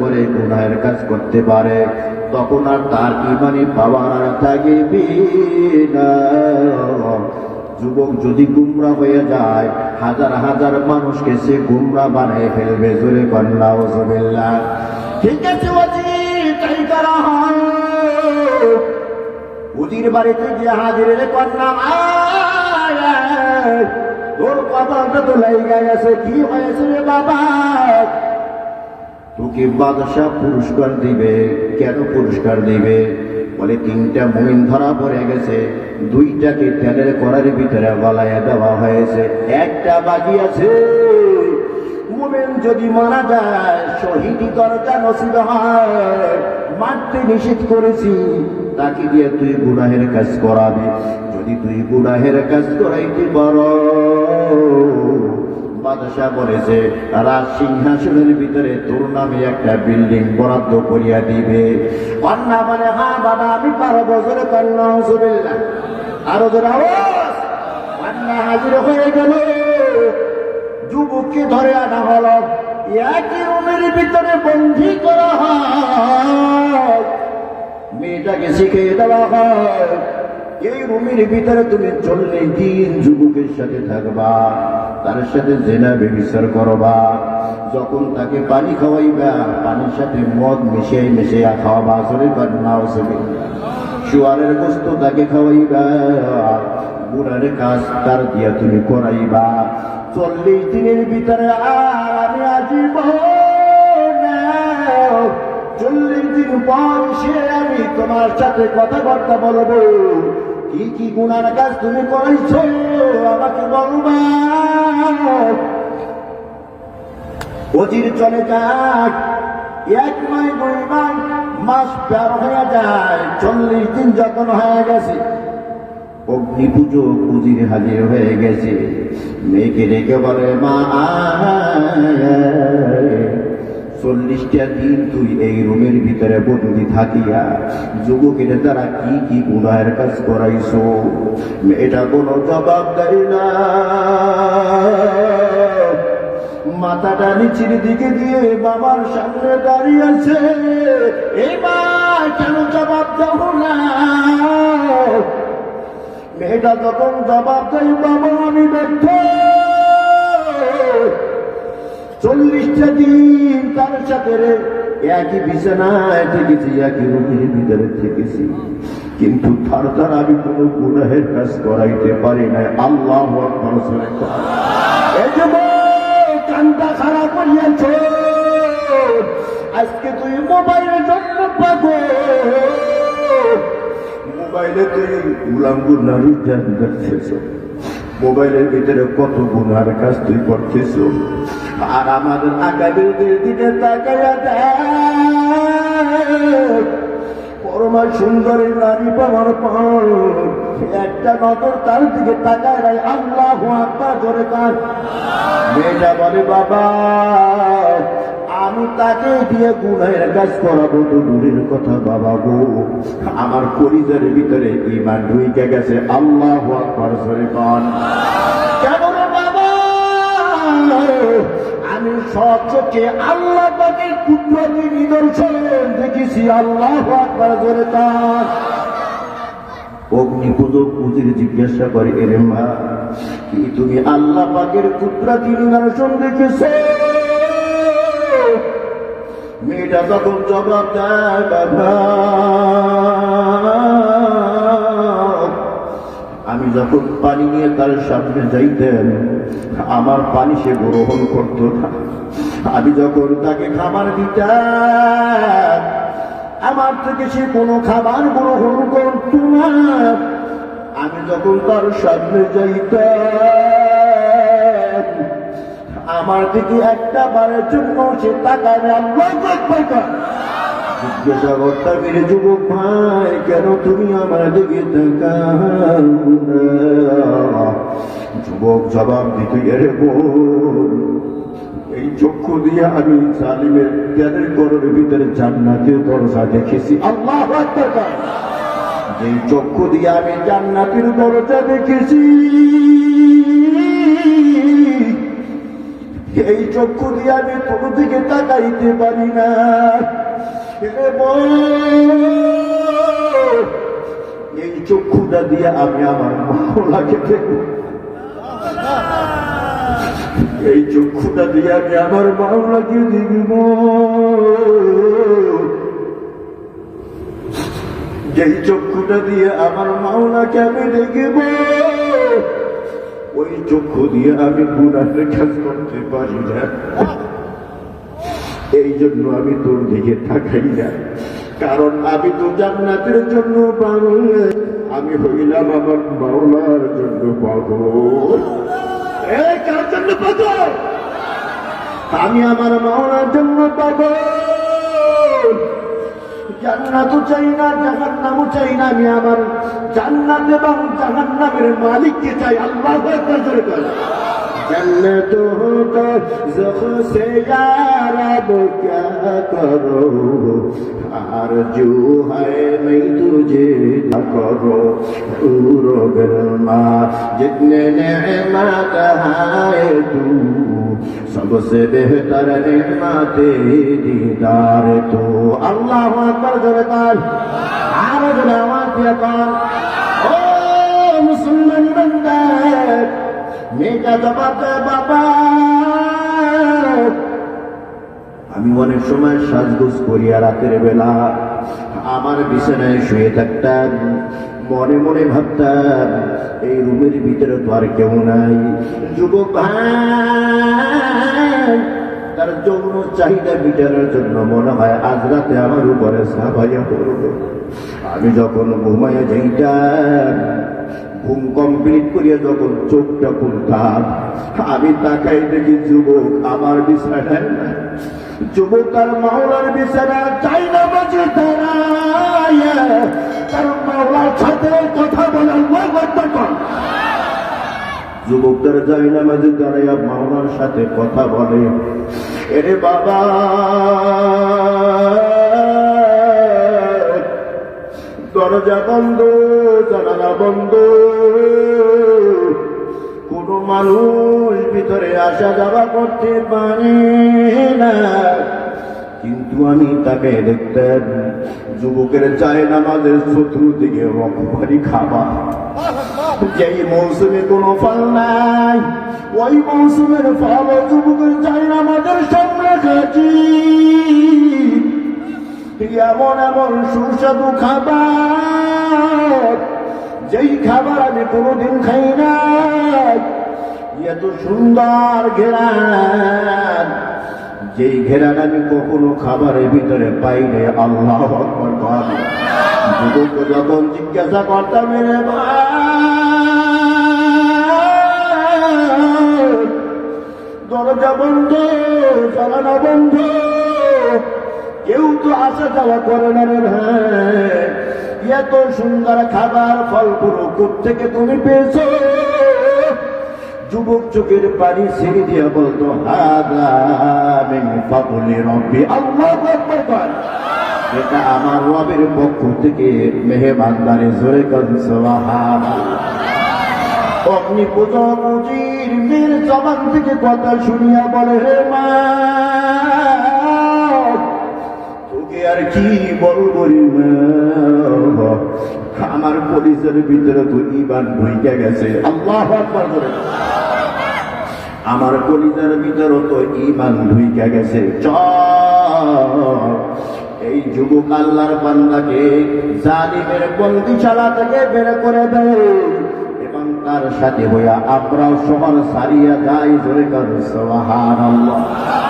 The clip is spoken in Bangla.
করে কাজ করতে পারে, তখন আর তার পাওয়ার যুবক যদি গুমরা হয়ে যায়, হাজার হাজার মানুষকে সে গুমরা বানিয়ে ফেলবে, জোরে কন্যা ও ঠিক আছে তাই করা হয়। বাড়িতে গিয়ে হাজির কন্যা। তোর কপালটা তো লেগে গেছে কি হয়েছে রে বাবা? তোকে বাদশাহ পুরস্কার দিবে। কেন পুরস্কার দিবে? বলে, তিনটা মুমিন ধরা পড়ে গেছে। দুইটাকে তেলের করার ভিতরে গলায় দেওয়া হয়েছে। একটা বাকি আছে। মুমিন যদি মারা যায়, শহীদি দরজা নসিব হয়। মারতে নিষেধ করেছি। তাকে দিয়ে তুই গুনাহের কাজ করাবি। যদি তুই গুনাহের কাজ করাইতে পারো বাদশাহ বলেছে রাজ সিংহাসনের ভিতরে তোর নামে একটা বিল্ডিং বরাদ্দ করিয়া দিবে। কন্যা মানে হ্যাঁ বাবা, আমি বারো বছরে কন্যা আরও জোর আওয়াজ। কন্যা হাজির হয়ে গেল। যুবককে ধরে আনা হলো। একই রুমের ভিতরে বন্দি করা হয়। মেয়েটাকে শিখিয়ে দেওয়া হয়, এই রুমের ভিতরে তুমি চল্লিশ দিন যুবকের সাথে থাকবা। তার সাথে জেনা বেবিচার করবা। যখন তাকে পানি খাওয়াইবা, পানির সাথে মদ মিশিয়ে মিশিয়ে খাওয়াবা আসলে নাও শুয়ারের গোস্ত তাকে খাওয়াইবা বুড়ার কাজ তার দিয়া তুমি করাইবা। চল্লিশ দিনের ভিতরে আমি আজীব চল্লিশ দিন পর সে আমি তোমার সাথে কথাবার্তা বলব। কি কি গুণার কাজ তুমি করেছ আমাকে বলবা। অজির চলে যাক। এক নয় দুই মাস পার হয়ে যায়। চল্লিশ দিন যখন হয়ে গেছে। অগ্নি পুজো পুজির হাজির হয়ে গেছে। মেয়েকে রেখে বলে, মা। চল্লিশটা দিন তুই এই রুমের ভিতরে বন্দি থাকিয়া, যুবকের দ্বারা কি কি গুণায়ের কাজ করাইছো? মেয়েটা কোনো জবাব দেয় না। মাথাটা নিচের দিকে দিয়ে বাবার সামনে দাঁড়িয়ে আছে। এই কেন জবাব দেবো না? মেয়েটা যখন জবাব দেয়, বাবা, আমি ব্যর্থ। চল্লিশটা দিন তার সাথে একই বিছানায় থেকেছি, একই রুমের ভিতরে থেকেছি। কিন্তু তার দ্বারা আমি কোনো গুনাহের কাজ করাইতে পারি না আল্লাহ এই যে কান্তা খারাপ হইয়াছ আজকে তুই মোবাইলের জন্য পাবো। মোবাইলে তুই গুলাম জান দেখতেছ মোবাইলের ভিতরে কত গুনার কাজ তুই করতেছ আর আমাদের আগামীদের দিকে তাকাইয়া পরমা সুন্দরী নারী পাওয়ার পর একটা নজর তার দিকে তাকায় আল্লাহ আকবার ধরে তার। মেয়েটা বলে, বাবা আমি তাকে দিয়ে গুণের কাজ করাবো তো দূরের কথা বাবা গো। আমার পরিবারের ভিতরে ইমান ঢুইকে গেছে। আল্লাহ আকবার ধরে কন। কেন রে বাবা? আমি সব চোখে আল্লাহ পাকের কুদরতি নিদর্শন দেখেছি। আল্লাহ আকবার ধরে তার অগ্নি পুজো পুজির জিজ্ঞাসা করে, এরে মা, কি তুমি আল্লাহ পাকের কুদরতি নিদর্শন দেখেছ? মেয়েটা তখন জবাব দেয় বাবা আমি যখন পানি নিয়ে তার সামনে যাইতেন, আমার পানি সে গ্রহণ করতো না। আমি যখন তাকে খাবার দিতাম, আমার থেকে সে কোনো খাবার গ্রহণ করত না। আমি যখন তার সামনে যাইতাম আমার দিকে একটা বারের জন্য সে আকবার জিজ্ঞাসা করতাম যুবক ভাই কেন তুমি আমার দিকে তাকাও যুবক জবাব দিতে এর বোন এই চক্ষু দিয়ে আমি জালিমের জ্ঞানের গরুর ভিতরে জান্নাতের দরজা দেখেছি। আল্লাহ। যেই চক্ষু দিয়ে আমি জান্নাতের দরজা দেখেছি। এই চক্ষু দিয়ে আমি তোর দিকে তাকাইতে পারি না। এই চক্ষুটা দিয়ে আমি আমার মাওলাকে দেখব। এই চক্ষুটা দিয়ে আমি আমার মাওলাকে দেখব। যেই চক্ষুটা দিয়ে আমার মাওলাকে আমি দেখব। ওই চক্ষু দিয়ে আমি গুণাহের কাজ করতে পারি না। এই জন্য আমি তোর দিকে তাকাই না। কারণ আমি তো জান্নাতের জন্য পাগল। আমি হইলাম আমার মাওলার জন্য পাগল। কার জন্য পাগল? আমি আমার মাওলার জন্য পাগল। জান্নাতও চাই না জাহান্নামও চাই না আমি আমার জান্নাত এবং জাহান্নামের মালিককে চাই আল্লাহ একবার জোরে বল। जन्नत हो तो जुख से यारब क्या करो आरजू है मैं तुझे न करो पूरो गरमा जितने नेमत है तू सबसे बेहतर नेमत दीदार तो अल्लाह अकबर जरकार आरज नवाज यकार ओ मुसलमान बंदा মেয়েটা জবাব দেয় বাবা আমি অনেক সময় সাজগোজ করিয়া রাতের বেলা আমার বিছানায় শুয়ে থাকতাম মনে মনে ভাবতাম এই রুমের ভিতরে তো আর কেউ নাই যুবক ভাই, তার যৌন চাহিদা মিটানোর জন্য মনে হয় আজ রাতে আমার উপরে সাফাইয়া পড়বে আমি যখন ঘুমাইয়া যাইতাম, ঘুম কমপ্লিট করিয়া যখন চোখটা খুলতাম, আমি তাকাই দেখি যুবক আমার বিছানায়। যুবক তার মাওলার বিছানা চাই না বাজে তার মাওলার সাথে কথা বলার মতো কর যুবক তার যাই না মাঝে দাঁড়াইয়া মাওলার সাথে কথা বলে। এরে বাবা। দরজা বন্ধ, জানালা বন্ধ। কোন মানুষ ভিতরে আসা যাওয়া করতে পারে না। কিন্তু আমি তাকে দেখতেন যুবকের চায় নামাজের চতুর্দিকে রকমারি খাবার। যেই মৌসুমে কোনো ফল নাই, ওই মৌসুমের ফল যুবকের চায় নামাজের সামনে খাচ্ছি এমন এমন সুস্বাদু খাবার, যেই খাবার আমি কোনোদিন খাই না এত সুন্দর ঘেরান। যেই ঘেরান আমি কখনো খাবারের ভিতরে পাই না আল্লাহ। যুবক যখন জিজ্ঞাসা করতাম রে দরজা বন্ধ, চালানো বন্ধ, কেউ তো আসা যাওয়া করে না রে এত সুন্দর খাবার ফল পুরো থেকে তুমি পেয়েছ যুবক চোখের পানি ছেড়ে দিয়ে বলতো এটা আমার রবের পক্ষ থেকে মেহমানদারে জোরে অগ্নি পুজির মেয়ের জবান থেকে কথা শুনিয়া বলে, হে মা, তোকে আর কি বলব রে আমার পরিচয়ের ভিতরে তো ইমান ঢুইকে গেছে। আল্লাহ করে আমার কলিজার ভিতর তো ইমান ধুইকে গেছে। চ এই যুবক আল্লাহর বান্দাকে জালিমের বন্দি ছাড়া থেকে বের করে দেয় এবং তার সাথে হইয়া আমরাও শহর সারিয়া যাই। জোরে কর সোহান যুবক